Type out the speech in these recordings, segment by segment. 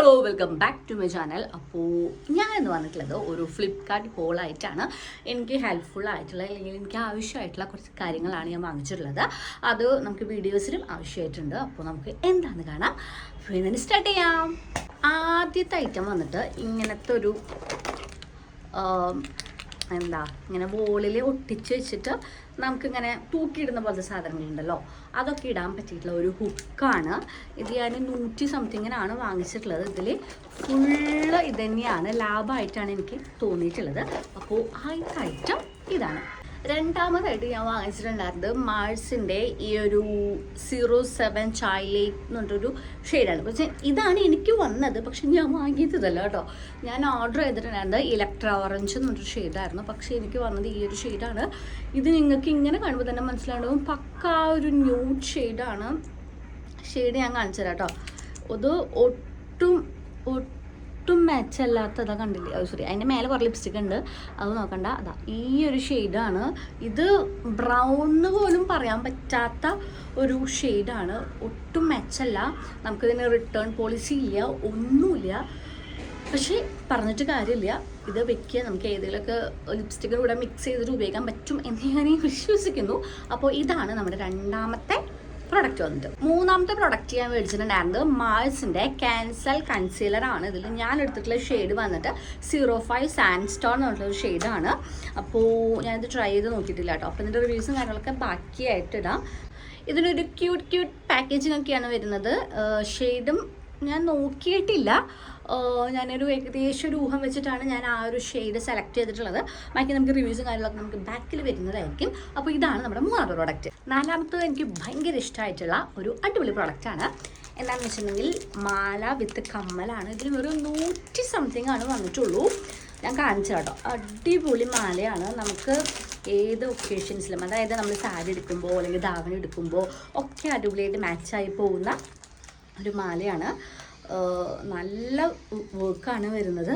Hello welcome back to my channel അപ്പോൾ ഞാൻ എന്ന് പറഞ്ഞിട്ടുള്ളത് ഒരു ഫ്ലിപ്കാർട്ട് ഹോളായിട്ടാണ് എനിക്ക് ഹെൽപ്ഫുൾ ആയിട്ടുള്ള അല്ലെങ്കിൽ എനിക്ക് ആവശ്യമായിട്ടുള്ള കുറച്ച് കാര്യങ്ങളാണ് ഞാൻ വാങ്ങിച്ചിട്ടുള്ളത്. അത് നമുക്ക് വീഡിയോസിലും ആവശ്യമായിട്ടുണ്ട്. അപ്പോൾ നമുക്ക് എന്താണെന്ന് കാണാം. പിന്നെ സ്റ്റാർട്ട് ചെയ്യാം. ആദ്യത്തെ ഐറ്റം വന്നിട്ട് ഇങ്ങനത്തെ ഒരു എന്താ ഇങ്ങനെ വോളിൽ ഒട്ടിച്ച് വെച്ചിട്ട് നമുക്കിങ്ങനെ തൂക്കിയിടുന്ന പോലത്തെ സാധനങ്ങളുണ്ടല്ലോ. അതൊക്കെ ഇടാൻ പറ്റിയിട്ടുള്ള ഒരു ഹുക്കാണ് ഇത് ഞാൻ നൂറ്റി സംതിങ്ങിനാണ് വാങ്ങിച്ചിട്ടുള്ളത്. ഇതിൽ ഫുള്ള് ഇത് തന്നെയാണ്. ലാഭമായിട്ടാണ് എനിക്ക് തോന്നിയിട്ടുള്ളത്. അപ്പോൾ ആദ്യത്തെ ഐറ്റം ഇതാണ്. രണ്ടാമതായിട്ട് ഞാൻ വാങ്ങിച്ചിട്ടുണ്ടായിരുന്നത് മാഴ്സിന്റെ ഈ ഒരു സീറോ സെവൻ ചായ്ലേറ്റ് എന്ന് പറഞ്ഞൊരു ഷെയ്ഡാണ് പക്ഷേ ഇതാണ് എനിക്ക് വന്നത്. പക്ഷെ ഞാൻ വാങ്ങിയതല്ല കേട്ടോ. ഞാൻ ഓർഡർ ചെയ്തിട്ടുണ്ടായിരുന്നത് ഇലക്ട്ര ഓറഞ്ച് എന്ന് പറഞ്ഞൊരു ഷെയ്ഡായിരുന്നു പക്ഷേ എനിക്ക് വന്നത് ഈ ഒരു ഷെയ്ഡാണ് ഇത് നിങ്ങൾക്ക് ഇങ്ങനെ കാണുമ്പോൾ തന്നെ മനസ്സിലാണ്ടാവും പക്ക ഒരു ന്യൂഡ് ഷെയ്ഡാണ് ഷെയ്ഡ് ഞാൻ കാണിച്ചു തരാം കേട്ടോ. അത് ഒട്ടും ഒട്ടും മാച്ച് അല്ലാത്തതാ കണ്ടില്ലേ? സോറി അതിന്റെ മേലെ കുറേ ലിപ്സ്റ്റിക് ഉണ്ട്. അത് നോക്കണ്ട. അതാ ഈ ഒരു ഷെയ്ഡാണ് ഇത് ബ്രൗൺ പോലും പറയാൻ പറ്റാത്ത ഒരു ഷെയ്ഡാണ് ഒട്ടും മെച്ചല്ല നമുക്കിതിന് റിട്ടേൺ പോളിസി ഇല്ല. ഒന്നുമില്ല. പക്ഷേ പറഞ്ഞിട്ട് കാര്യമില്ല. ഇത് വെക്കുക നമുക്ക് ഏതെങ്കിലുമൊക്കെ ലിപ്സ്റ്റിക്കിന്റെ കൂടെ മിക്സ് ചെയ്തിട്ട് ഉപയോഗിക്കാൻ പറ്റും എന്ന് ഞാൻ വിശ്വസിക്കുന്നു. അപ്പോൾ ഇതാണ് നമ്മുടെ രണ്ടാമത്തെ പ്രൊഡക്റ്റ് വന്നിട്ട് മൂന്നാമത്തെ പ്രൊഡക്റ്റ് ഞാൻ മേടിച്ചിട്ടുണ്ടായിരുന്നത് മാൾസിന്റെ ക്യാൻസൽ കൺസീലർ ആണ്. ഇതിൽ ഞാൻ എടുത്തിട്ടുള്ള ഷെയ്ഡ് വന്നിട്ട് സീറോ ഫൈവ് സാൻഡ് സ്റ്റോൺ എന്ന് പറഞ്ഞൊരു ഷെയ്ഡാണ് അപ്പോൾ ഞാനിത് ട്രൈ ചെയ്ത് നോക്കിയിട്ടില്ല കേട്ടോ. അപ്പോൾ ഇതിന്റെ റിവ്യൂസും കാര്യങ്ങളൊക്കെ ബാക്കിയായിട്ട് ഇടാം. ഇതിനൊരു ക്യൂട്ട് ക്യൂട്ട് പാക്കേജിംഗ് ഒക്കെയാണ് വരുന്നത്. ഷെയ്ഡും ഞാൻ നോക്കിയിട്ടില്ല. ഞാനൊരു ഏകദേശം ഒരു ഊഹം വെച്ചിട്ടാണ് ഞാൻ ആ ഒരു ഷെയ്ഡ് സെലക്ട് ചെയ്തിട്ടുള്ളത്. ബാക്കി നമുക്ക് റിവ്യൂസും കാര്യങ്ങളൊക്കെ നമുക്ക് ബാക്കിൽ വരുന്നതായിരിക്കും. അപ്പോൾ ഇതാണ് നമ്മുടെ മൂന്നാമത്തെ പ്രോഡക്റ്റ് നാലാമത്തത് എനിക്ക് ഭയങ്കര ഇഷ്ടമായിട്ടുള്ള ഒരു അടിപൊളി പ്രോഡക്റ്റാണ് എന്താണെന്ന് വെച്ചിട്ടുണ്ടെങ്കിൽ മാല വിത്ത് കമ്മലാണ്. ഇതിൽ ഒരു നൂറ്റി സംതിങ് ആണ് വന്നിട്ടുള്ളൂ. ഞാൻ കാണിച്ചു കേട്ടോ. അടിപൊളി മാലയാണ്. നമുക്ക് ഏത് ഒക്കേഷൻസിലും അതായത് നമ്മൾ സാരി എടുക്കുമ്പോൾ അല്ലെങ്കിൽ ധാവണി എടുക്കുമ്പോൾ ഒക്കെ അടിപൊളിയായിട്ട് മാച്ചായി പോകുന്ന ഒരു മാലയാണ്. നല്ല വർക്കാണ് വരുന്നത്.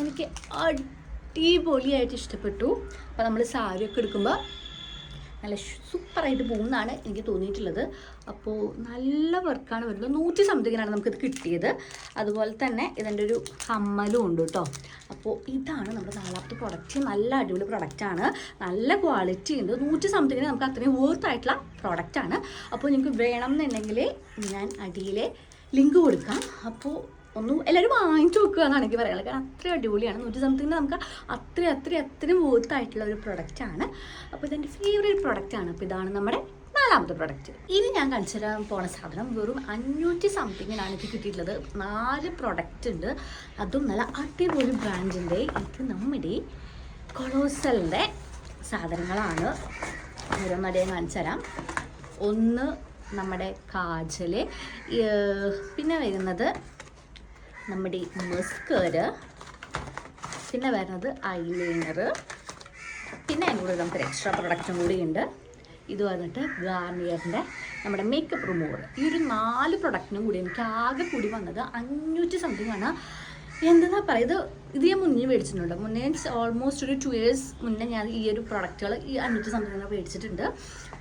എനിക്ക് അടിപൊളിയായിട്ട് ഇഷ്ടപ്പെട്ടു. അപ്പോൾ നമ്മൾ സാരിയൊക്കെ എടുക്കുമ്പോൾ നല്ല സൂപ്പറായിട്ട് പോകുന്നതാണ് എനിക്ക് തോന്നിയിട്ടുള്ളത്. അപ്പോൾ നല്ല വർക്കാണ് വരുന്നത്. നൂറ്റി സംതിങ്ങിനാണ് നമുക്കിത് കിട്ടിയത്. അതുപോലെ തന്നെ ഇതിന്റെ ഒരു കമ്മലും ഉണ്ട് കേട്ടോ അപ്പോൾ ഇതാണ് നമ്മുടെ നാലാമത്തെ പ്രൊഡക്റ്റ് നല്ല അടിപൊളി പ്രൊഡക്റ്റാണ് നല്ല ക്വാളിറ്റി ഉണ്ട്. നൂറ്റി സംതിങ്ങിന് നമുക്ക് അത്രയും വർത്ത് ആയിട്ടുള്ള പ്രോഡക്റ്റാണ് അപ്പോൾ നിങ്ങൾക്ക് വേണം എന്നുണ്ടെങ്കിൽ ഞാൻ അടിയിലെ ലിങ്ക് കൊടുക്കാം. അപ്പോൾ ഒന്ന് എല്ലാവരും വാങ്ങിച്ചു നോക്കുക എന്നാണ് എനിക്ക് പറയാനുള്ളത്. കാരണം അത്ര അടിപൊളിയാണ്. നൂറ്റി സംതിങ്ങിന് നമുക്ക് അത്ര അത്ര അത്രയും ആയിട്ടുള്ള ഒരു പ്രൊഡക്റ്റാണ് അപ്പോൾ ഇതെന്റെ ഫേവറേറ്റ് ആണ്. അപ്പോൾ ഇതാണ് നമ്മുടെ നാലാമത്തെ പ്രൊഡക്റ്റ് ഇനി ഞാൻ കാണിച്ചു പോണ സാധനം വെറും അഞ്ഞൂറ്റി സംതിങ്ങിനാണ് എനിക്ക് കിട്ടിയിട്ടുള്ളത്. നാല് പ്രൊഡക്റ്റ് ഉണ്ട്. അതും നല്ല അടിപൊളി ബ്രാൻഡിന്റെ ഇത് നമ്മുടെ കൊളോസലിന്റെ സാധനങ്ങളാണ്. ഓരോന്നടിയെ കാണിച്ചു തരാം. ഒന്ന് നമ്മുടെ കാജൽ പിന്നെ വരുന്നത് നമ്മുടെ മസ്കര് പിന്നെ വരുന്നത് ഐലൈനർ പിന്നെ അതിന്റെ കൂടെ നമുക്കൊരു എക്സ്ട്രാ പ്രൊഡക്റ്റും കൂടി ഉണ്ട്. ഇത് വന്നിട്ട് ഗാർണിയറിന്റെ നമ്മുടെ മേക്കപ്പ് റിമൂവർ ഈ ഒരു നാല് പ്രൊഡക്റ്റിനും കൂടി എനിക്ക് ആകെ കൂടി വന്നത് അഞ്ഞൂറ്റി സംതിങ് ആണ്. എന്താ പറയുക ഇത് ഇത് ഞാൻ മുന്നേ മേടിച്ചിട്ടുണ്ട്. മുന്നേ ഓൾമോസ്റ്റ് ഒരു ടു ഇയേഴ്സ് മുന്നേ ഞാൻ ഈ ഒരു പ്രൊഡക്റ്റുകൾ ഈ അഞ്ഞൂറ്റി സംതിങ് മേടിച്ചിട്ടുണ്ട്.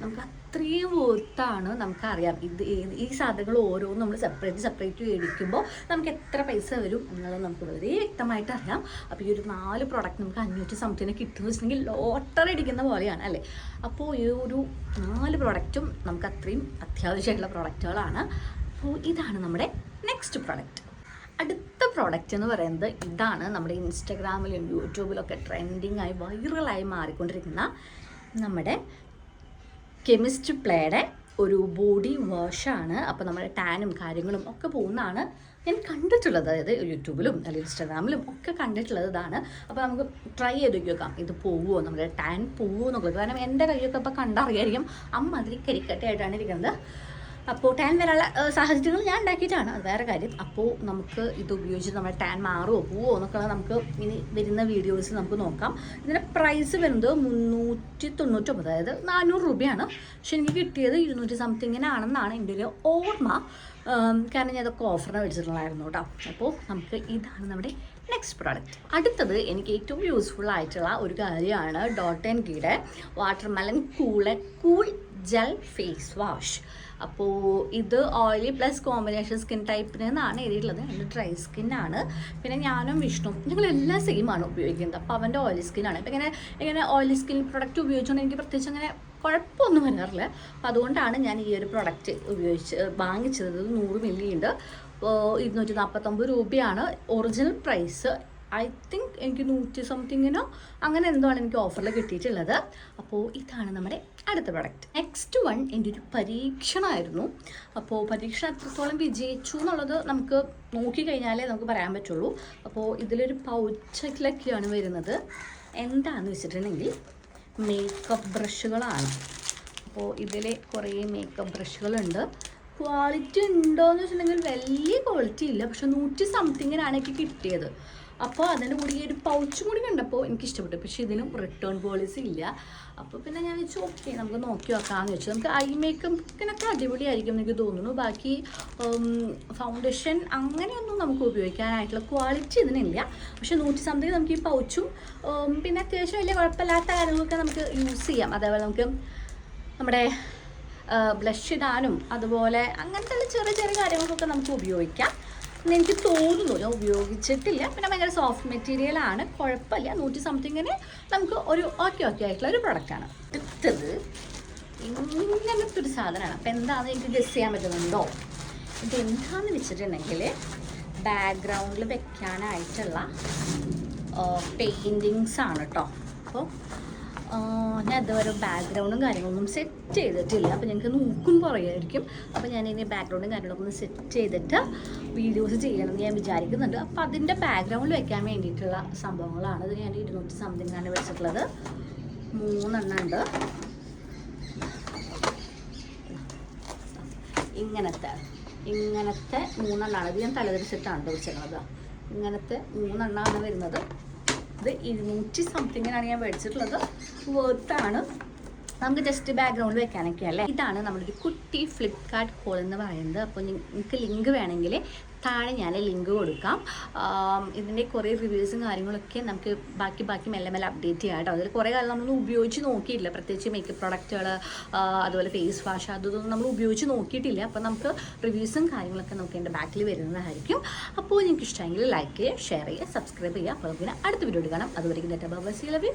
നമുക്ക് അത്രയും വർത്താണ് നമുക്കറിയാം. ഇത് ഈ സാധനങ്ങൾ ഓരോന്നും നമ്മൾ സെപ്പറേറ്റ് സെപ്പറേറ്റ് മേടിക്കുമ്പോൾ നമുക്ക് എത്ര പൈസ വരും എന്നുള്ളത് നമുക്ക് വളരെ വ്യക്തമായിട്ട് അറിയാം. അപ്പോൾ ഈ ഒരു നാല് പ്രൊഡക്റ്റ് നമുക്ക് അഞ്ഞൂറ്റി സംതിങ്ങിന് കിട്ടുമെന്ന് വെച്ചിട്ടുണ്ടെങ്കിൽ ലോട്ടറി അടിക്കുന്ന പോലെയാണ് അല്ലേ? അപ്പോൾ ഈ ഒരു നാല് പ്രൊഡക്റ്റും നമുക്ക് അത്രയും അത്യാവശ്യമായിട്ടുള്ള പ്രൊഡക്റ്റുകളാണ് അപ്പോൾ ഇതാണ് നമ്മുടെ നെക്സ്റ്റ് പ്രൊഡക്റ്റ് അടുത്ത പ്രോഡക്റ്റ് എന്ന് പറയുന്നത് ഇതാണ് നമ്മുടെ ഇൻസ്റ്റഗ്രാമിലും യൂട്യൂബിലൊക്കെ ട്രെൻഡിങ് ആയി വൈറലായി മാറിക്കൊണ്ടിരിക്കുന്ന നമ്മുടെ കെമിസ്ട്രി പ്ലേയുടെ ഒരു ബോഡി വാഷാണ്. അപ്പോൾ നമ്മുടെ ടാനും കാര്യങ്ങളും ഒക്കെ പോകുന്നതാണ്. ഞാൻ കണ്ടിട്ടുള്ളത് അതായത് യൂട്യൂബിലും അല്ലെങ്കിൽ ഇൻസ്റ്റാഗ്രാമിലും ഒക്കെ കണ്ടിട്ടുള്ളത് ഇതാണ്. അപ്പോൾ നമുക്ക് ട്രൈ ചെയ്ത് നോക്കാം ഇത് പോവുമോ നമ്മുടെ ടാൻ പോവുമോ എന്നുള്ളത്. കാരണം എന്റെ കൈയൊക്കെ ഇപ്പോൾ കണ്ടറിയായിരിക്കും. അമ്മ അതിൽ കരിക്കട്ടയായിട്ടാണ് ഇരിക്കുന്നത്. അപ്പോൾ ടാൻ വരാനുള്ള സാഹചര്യങ്ങൾ ഞാൻ ഉണ്ടാക്കിയിട്ടാണ്. അത് വേറെ കാര്യം. അപ്പോൾ നമുക്ക് ഇത് ഉപയോഗിച്ച് നമ്മുടെ ടാൻ മാറുമോ പോവോ എന്നൊക്കെ നമുക്ക് ഇനി വരുന്ന വീഡിയോസ് നമുക്ക് നോക്കാം. ഇതിന്റെ പ്രൈസ് വരുന്നത് മുന്നൂറ്റി തൊണ്ണൂറ്റൊമ്പത് അതായത് നാനൂറ് രൂപയാണ്. പക്ഷെ എനിക്ക് കിട്ടിയത് ഇരുന്നൂറ്റി സംതിങ്ങിനാണെന്നാണ് എന്റെ ഒരു ഓർമ്മ. കാരണം ഞാൻ ഇതൊക്കെ ഓഫറിന് മേടിച്ചിട്ടുള്ളായിരുന്നു കേട്ടോ. അപ്പോൾ നമുക്ക് ഇതാണ് നമ്മുടെ നെക്സ്റ്റ് പ്രോഡക്റ്റ് അടുത്തത് എനിക്ക് ഏറ്റവും യൂസ്ഫുൾ ആയിട്ടുള്ള ഒരു കാര്യമാണ് ഡോട്ട് ആൻഡ് ഗീയുടെ വാട്ടർമെലൻ കൂളെ കൂൾ ജെൽ ഫേസ് വാഷ് അപ്പോൾ ഇത് ഓയിലി പ്ലസ് കോമ്പിനേഷൻ സ്കിൻ ടൈപ്പിന് എന്നാണ് എഴുതിയിട്ടുള്ളത്. എന്റെ ഡ്രൈ സ്കിന്നാണ് പിന്നെ ഞാനും വിഷ്ണു ഞങ്ങളെല്ലാം സെയിമാണ് ആണ് ഉപയോഗിക്കുന്നത്. അപ്പോൾ അവന്റെ ഓയിലി സ്കിന്നാണ് ഇപ്പം ഇങ്ങനെ ഇങ്ങനെ ഓയിലി സ്കിൻ പ്രൊഡക്റ്റ് ഉപയോഗിച്ചുകൊണ്ട് എനിക്ക് പ്രത്യേകിച്ച് അങ്ങനെ കുഴപ്പമൊന്നും വരാറില്ല. അപ്പോൾ അതുകൊണ്ടാണ് ഞാൻ ഈ ഒരു പ്രൊഡക്റ്റ് ഉപയോഗിച്ച് വാങ്ങിച്ചത്. നൂറ് മില്ലി ഉണ്ട് ഇരുന്നൂറ്റി നാൽപ്പത്തൊമ്പത് രൂപയാണ്. ഒറിജിനൽ പ്രൈസ് ഐ തിങ്ക് എനിക്ക് നൂറ്റി സംതിങ്ങിനോ അങ്ങനെ എന്തോ ആണ് എനിക്ക് ഓഫറിൽ കിട്ടിയിട്ടുള്ളത്. അപ്പോൾ ഇതാണ് നമ്മുടെ അടുത്ത പ്രൊഡക്റ്റ് നെക്സ്റ്റ് വൺ എന്റെ ഒരു പരീക്ഷണമായിരുന്നു അപ്പോൾ പരീക്ഷണം എത്രത്തോളം വിജയിച്ചു എന്നുള്ളത് നമുക്ക് നോക്കിക്കഴിഞ്ഞാലേ നമുക്ക് പറയാൻ പറ്റുള്ളൂ. അപ്പോൾ ഇതിലൊരു പൗച്ചക്കിലൊക്കെയാണ് വരുന്നത്. എന്താണെന്ന് വെച്ചിട്ടുണ്ടെങ്കിൽ മേക്കപ്പ് ബ്രഷുകളാണ് അപ്പോൾ ഇതിൽ കുറേ മേക്കപ്പ് ബ്രഷുകളുണ്ട് ക്വാളിറ്റി ഉണ്ടോയെന്ന് വെച്ചിട്ടുണ്ടെങ്കിൽ വലിയ ക്വാളിറ്റി ഇല്ല. പക്ഷെ നൂറ്റി സംതിങ്ങിനാണ് എനിക്ക് കിട്ടിയത്. അപ്പോൾ അതിന്റെ കൂടി ഈ ഒരു പൗച്ചും കൂടി കണ്ടപ്പോൾ എനിക്ക് ഇഷ്ടപ്പെട്ടു പക്ഷേ ഇതിനും റിട്ടേൺ പോളിസി ഇല്ല. അപ്പോൾ പിന്നെ ഞാൻ വെച്ചു ഓക്കെ നമുക്ക് നോക്കി നോക്കാമെന്ന് വെച്ചു നമുക്ക് ഐ മേക്കപ്പിനൊക്കെ അടിപൊളിയായിരിക്കും എനിക്ക് തോന്നുന്നു. ബാക്കി ഫൗണ്ടേഷൻ അങ്ങനെയൊന്നും നമുക്ക് ഉപയോഗിക്കാനായിട്ടുള്ള ക്വാളിറ്റി ഇതിനില്ല. പക്ഷെ നൂറ്റി സംതിങ് നമുക്ക് ഈ പൗച്ചും പിന്നെ അത്യാവശ്യം വലിയ കുഴപ്പമില്ലാത്ത കാര്യങ്ങളൊക്കെ നമുക്ക് യൂസ് ചെയ്യാം. അതേപോലെ നമുക്ക് നമ്മുടെ ബ്ലഷ് ഇടാനും അതുപോലെ അങ്ങനത്തെ ചെറിയ ചെറിയ കാര്യങ്ങൾക്കൊക്കെ നമുക്ക് ഉപയോഗിക്കാം. എന്ന് എനിക്ക് തോന്നുന്നു. ഞാൻ ഉപയോഗിച്ചിട്ടില്ല. പിന്നെ ഭയങ്കര സോഫ്റ്റ് മെറ്റീരിയൽ ആണ്. കുഴപ്പമില്ല. നൂറ്റി സംതിങ്ങിന് നമുക്ക് ഒരു ഓക്കെ ഓക്കെ ആയിട്ടുള്ള ഒരു പ്രൊഡക്റ്റാണ് അടുത്തത് ഇങ്ങനത്തെ ഒരു സാധനമാണ്. അപ്പം എന്താണെന്ന് എനിക്ക് ഗസ് ചെയ്യാൻ പറ്റുന്നുണ്ടോ? ഇത് എന്താണെന്ന് വെച്ചിട്ടുണ്ടെങ്കിൽ ബാക്ക്ഗ്രൗണ്ടിൽ വെക്കാനായിട്ടുള്ള പെയിന്റിങ്സ് ആണ് കേട്ടോ അപ്പോൾ ഞാൻ ഇതുവരെ ബാക്ക്ഗ്രൗണ്ടും കാര്യങ്ങളൊന്നും സെറ്റ് ചെയ്തിട്ടില്ല. അപ്പോൾ ഞങ്ങൾക്ക് നോക്കും പറയായിരിക്കും അപ്പോൾ ഞാൻ ഇനി ബാക്ക്ഗ്രൗണ്ടും കാര്യങ്ങളൊക്കെ ഒന്ന് സെറ്റ് ചെയ്തിട്ട് വീഡിയോസ് ചെയ്യണമെന്ന് ഞാൻ വിചാരിക്കുന്നുണ്ട്. അപ്പോൾ അതിന്റെ ബാക്ക്ഗ്രൗണ്ടിൽ വയ്ക്കാൻ വേണ്ടിയിട്ടുള്ള സംഭവങ്ങളാണ്. ഇത് ഞാൻ ഇരുന്നൂറ്റി സംതിങ് ആണ് വെച്ചിട്ടുള്ളത്. മൂന്നെണ്ണം ഉണ്ട് ഇങ്ങനത്തെ ഇങ്ങനത്തെ മൂന്നെണ്ണമാണ് ഇത് ഞാൻ തലതിരിച്ചിട്ടാണ് വെച്ചേക്കുന്നത് ഇങ്ങനത്തെ മൂന്നെണ്ണമാണ് വരുന്നത്. ഇത് ഇരുന്നൂറ്റി സംതിങ്ങിനാണ് ഞാൻ മേടിച്ചിട്ടുള്ളത്. ആണ്. നമുക്ക് ജസ്റ്റ് ബാക്ക്ഗ്രൗണ്ട് വെക്കാനൊക്കെ അല്ലേ? ഇതാണ് നമ്മുടെ ഒരു കുട്ടി ഫ്ലിപ്കാർട്ട് കോൾ എന്ന് പറയുന്നത്. അപ്പോൾ നിങ്ങൾക്ക് ലിങ്ക് വേണമെങ്കിൽ താഴെ ഞാൻ ലിങ്ക് കൊടുക്കാം. ഇതിന്റെ കുറേ റിവ്യൂസും കാര്യങ്ങളൊക്കെ നമുക്ക് ബാക്കി ബാക്കി മെല്ലെ മെല്ലെ അപ്ഡേറ്റ് ചെയ്യാം കേട്ടോ. അതിൽ കുറേ കാലം നമ്മളൊന്നും ഉപയോഗിച്ച് നോക്കിയിട്ടില്ല. പ്രത്യേകിച്ച് മേക്കപ്പ് പ്രൊഡക്റ്റുകൾ അതുപോലെ ഫേസ് വാഷ് അതൊന്നും നമ്മൾ ഉപയോഗിച്ച് നോക്കിയിട്ടില്ല. അപ്പോൾ നമുക്ക് റിവ്യൂസും കാര്യങ്ങളൊക്കെ നമുക്ക് എന്റെ ബാക്കിൽ വരുന്നതായിരിക്കും. അപ്പോൾ നിങ്ങൾക്ക് ഇഷ്ടമെങ്കിൽ ലൈക്ക് ചെയ്യുക ഷെയർ ചെയ്യുക സബ്സ്ക്രൈബ് ചെയ്യുക. അപ്പോൾ പിന്നെ അടുത്ത വീഡിയോ കാണാം. അതുവരെയും ഡേറ്റ ബാബ സി ലവ്